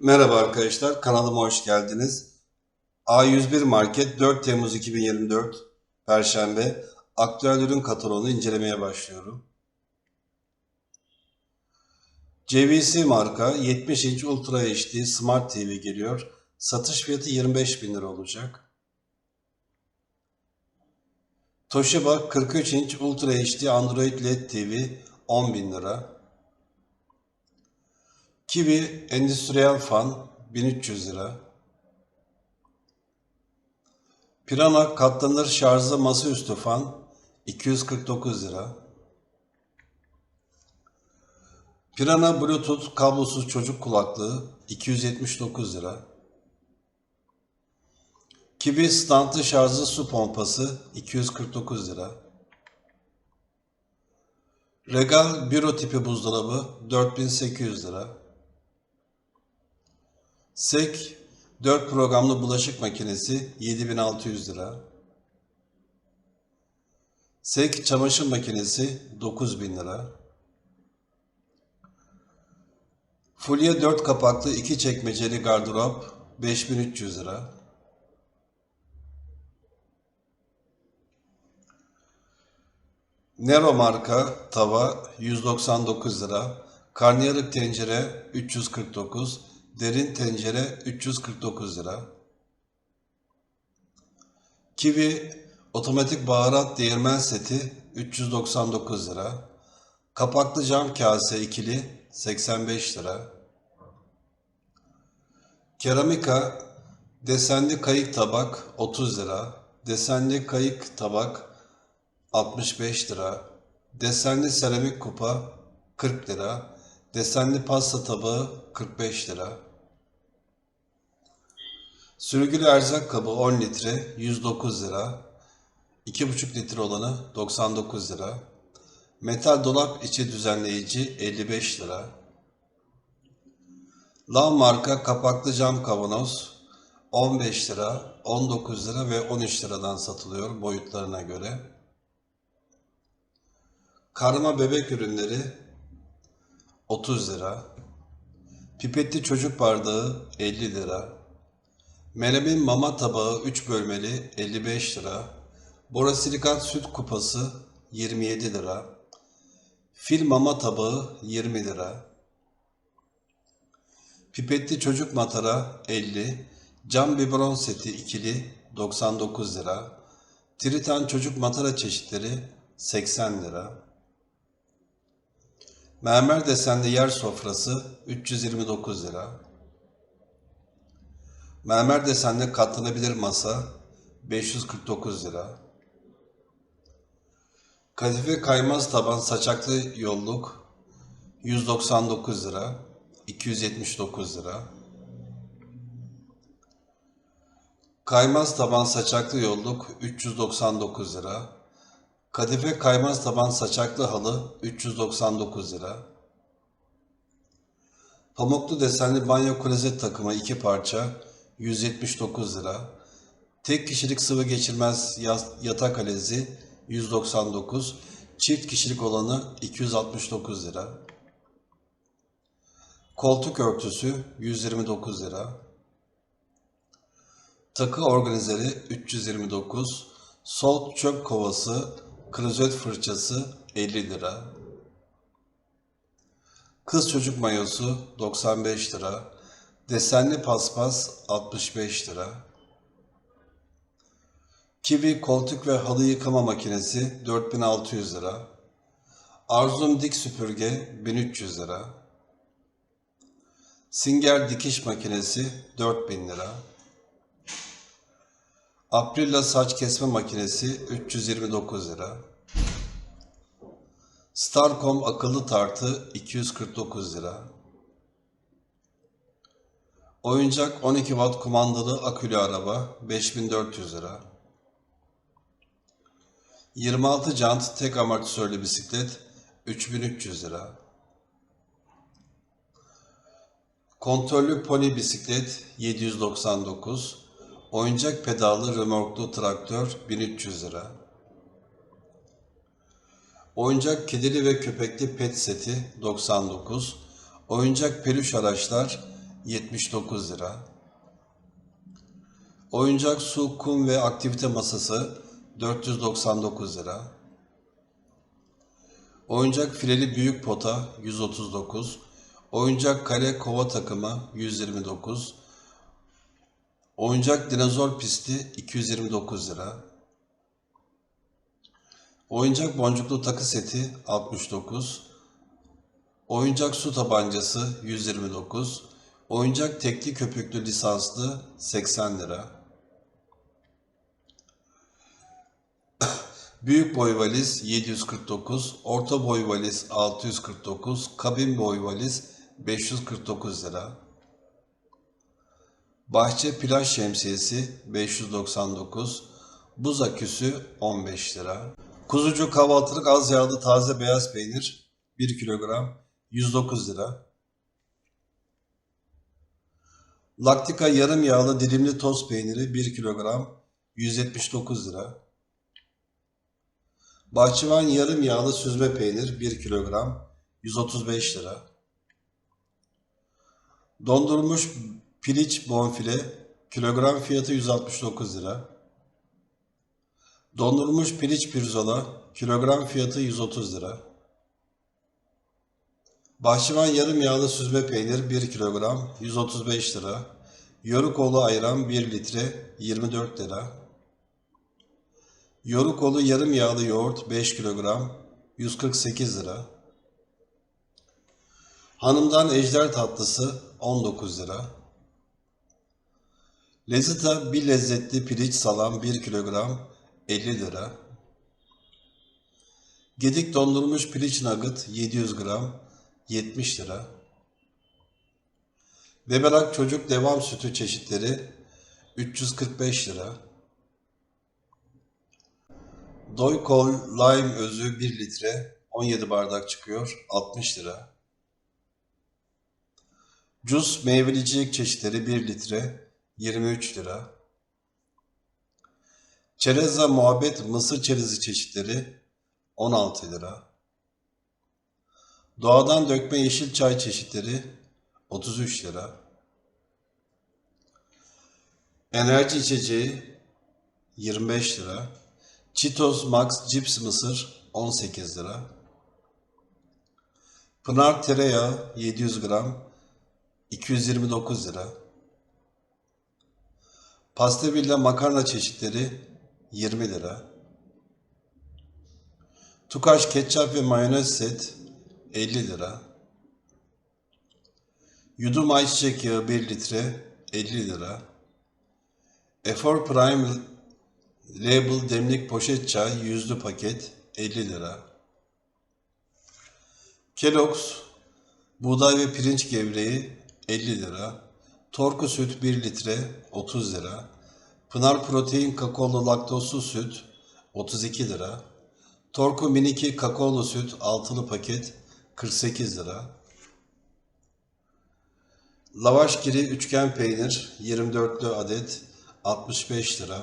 Merhaba arkadaşlar, kanalıma hoş geldiniz. A101 Market 4 Temmuz 2024 Perşembe aktüel ürün kataloğunu incelemeye başlıyorum. JVC marka 70 inç Ultra HD Smart TV geliyor. Satış fiyatı 25 bin lira olacak. Toshiba 43 inç Ultra HD Android LED TV 10 bin lira. Kiwi Endüstriyel Fan 1300 lira. Pirana katlanır şarjlı masaüstü fan 249 lira. Pirana Bluetooth kablosuz çocuk kulaklığı 279 lira. Kiwi standlı şarjlı su pompası 249 lira. Regal büro tipi buzdolabı 4800 lira. SEK 4 programlı bulaşık makinesi 7600 lira. SEK çamaşır makinesi 9000 lira. Fulya 4 kapaklı 2 çekmeceli gardırop 5300 lira. Nero marka tava 199 lira. Karnıyarık tencere 349 Derin tencere 349 lira. Kiwi otomatik baharat değirmen seti 399 lira. Kapaklı cam kase ikili 85 lira. Keramika desenli kayık tabak 30 lira. Desenli kayık tabak 65 lira. Desenli seramik kupa 40 lira. Desenli pasta tabağı 45 lira. Sürgülü erzak kabı 10 litre 109 lira. 2,5 litre olanı 99 lira. Metal dolap içi düzenleyici 55 lira. Lav marka kapaklı cam kavanoz 15 lira, 19 lira ve 13 liradan satılıyor boyutlarına göre. Karma bebek ürünleri 30 lira. Pipetli çocuk bardağı 50 lira. Menemen mama tabağı 3 bölmeli 55 lira. Borosilikat süt kupası 27 lira. Fil mama tabağı 20 lira. Pipetli çocuk matara 50. Cam biberon seti ikili 99 lira. Tritan çocuk matara çeşitleri 80 lira. Mermer desenli yer sofrası 329 lira. Mermer desenli katlanabilir masa 549 lira. Kadife kaymaz taban saçaklı yolluk 199 lira. 279 lira. Kaymaz taban saçaklı yolluk 399 lira. Kadife kaymaz taban saçaklı halı 399 lira. Pamuklu desenli banyo klozet takımı 2 parça 179 lira. Tek kişilik sıvı geçirmez yatak alezi 199, çift kişilik olanı 269 lira. Koltuk örtüsü 129 lira. Takı organizeri 329, sol çöp kovası, klozet fırçası 50 lira. Kız çocuk mayosu 95 lira. Desenli paspas 65 lira. Kiwi koltuk ve halı yıkama makinesi 4600 lira. Arzum dik süpürge 1300 lira. Singer dikiş makinesi 4000 lira. Aprilla saç kesme makinesi 329 lira. Starcom akıllı tartı 249 lira. Oyuncak 12 watt kumandalı akülü araba 5400 lira. 26 jant tek amortisörlü bisiklet 3300 lira. Kontrollü pony bisiklet 799. Oyuncak pedallı römorklu traktör 1300 lira. Oyuncak kedili ve köpekli pet seti 99. Oyuncak peluş araçlar 79 lira. Oyuncak su, kum ve aktivite masası 499 lira. Oyuncak fileli büyük pota 139. Oyuncak kare kova takımı 129. Oyuncak dinozor pisti 229 lira. Oyuncak boncuklu takı seti 69. Oyuncak su tabancası 129. Oyuncak tekli köpüklü lisanslı 80 lira. Büyük boy valiz 749, orta boy valiz 649, kabin boy valiz 549 lira. Bahçe plaj şemsiyesi 599, buz aküsü 15 lira. Kuzucu kahvaltılık az yağlı taze beyaz peynir 1 kilogram 109 lira. Laktika yarım yağlı dilimli toz peyniri 1 kilogram 179 lira. Bahçıvan yarım yağlı süzme peynir 1 kilogram 135 lira. Dondurulmuş piliç bonfile kilogram fiyatı 169 lira. Dondurulmuş piliç pirzola kilogram fiyatı 130 lira. Bahçıvan yarım yağlı süzme peynir 1 kilogram 135 lira. Yorukoğlu ayran 1 litre 24 lira. Yorukoğlu yarım yağlı yoğurt 5 kilogram 148 lira. Hanımdan ejder tatlısı 19 lira. Lezita bir lezzetli piliç salam 1 kilogram 50 lira. Gedik dondurulmuş piliç nugget 700 gram 70 lira. Beberak çocuk devam sütü çeşitleri 345 lira. Doykol lime özü 1 litre 17 bardak çıkıyor 60 lira. Cus meyvelicik çeşitleri 1 litre 23 lira. Çereza muhabbet mısır çerezi çeşitleri 16 lira. Doğadan dökme yeşil çay çeşitleri 33 lira. Enerji içeceği 25 lira. Cheetos Max cips mısır 18 lira. Pınar tereyağı 700 gram 229 lira. Pastevilla makarna çeşitleri 20 lira. Tukaş ketçap ve mayonez set 50 lira. Yudum ayçiçek yağı 1 litre 50 lira. Efor Prime Label demlik poşet çay yüzlü paket 50 lira. Kellogg's buğday ve pirinç gevreği 50 lira. Torku süt 1 litre 30 lira. Pınar protein kakaolu laktozsuz süt 32 lira. Torku miniki kakaolu süt altılı paket 48 lira. Lavaş giri üçgen peynir 24'lü adet 65 lira.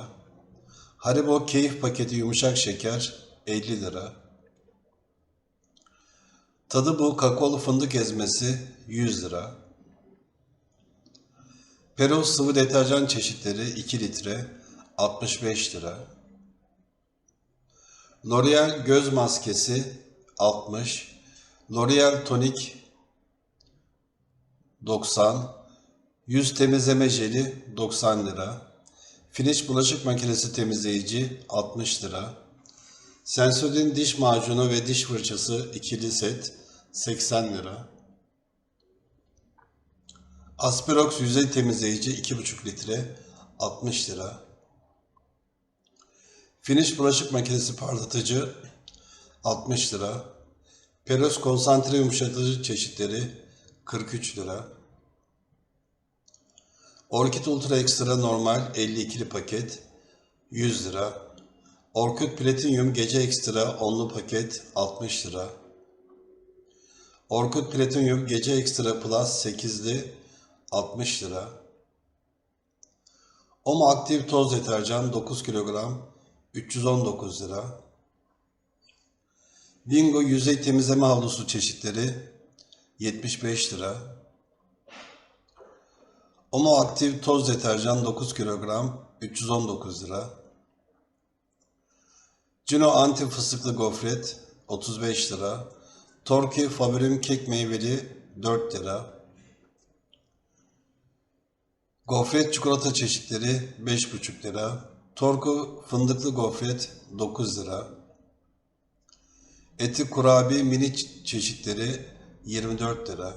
Haribo keyif paketi yumuşak şeker 50 lira. Tadı bu kakaolu fındık ezmesi 100 lira. Peros sıvı deterjan çeşitleri 2 litre 65 lira. L'Oreal göz maskesi 60. L'Oreal tonik 90. Yüz temizleme jeli 90 lira. Finish bulaşık makinesi temizleyici 60 lira. Sensodyne diş macunu ve diş fırçası ikili set 80 lira. Aspirox yüzey temizleyici 2,5 litre 60 lira. Finish bulaşık makinesi parlatıcı 60 lira. Peros konsantre yumuşatıcı çeşitleri 43 lira. Orkid Ultra Extra normal 52'li paket 100 lira. Orkid Platinum gece ekstra 10'lu paket 60 lira. Orkut Platinum gece ekstra plus 8'li 60 lira. Omo aktif toz deterjan 9 kilogram 319 lira. Bingo yüzey temizleme havlusu çeşitleri 75 lira. Omo aktif toz deterjan 9 kilogram 319 lira. Cino anti fıstıklı gofret 35 lira. Torki favorim kek meyveli 4 lira. Gofret çikolata çeşitleri 5,5 lira. Torku fındıklı gofret 9 lira. Eti kurabiye mini çeşitleri 24 lira.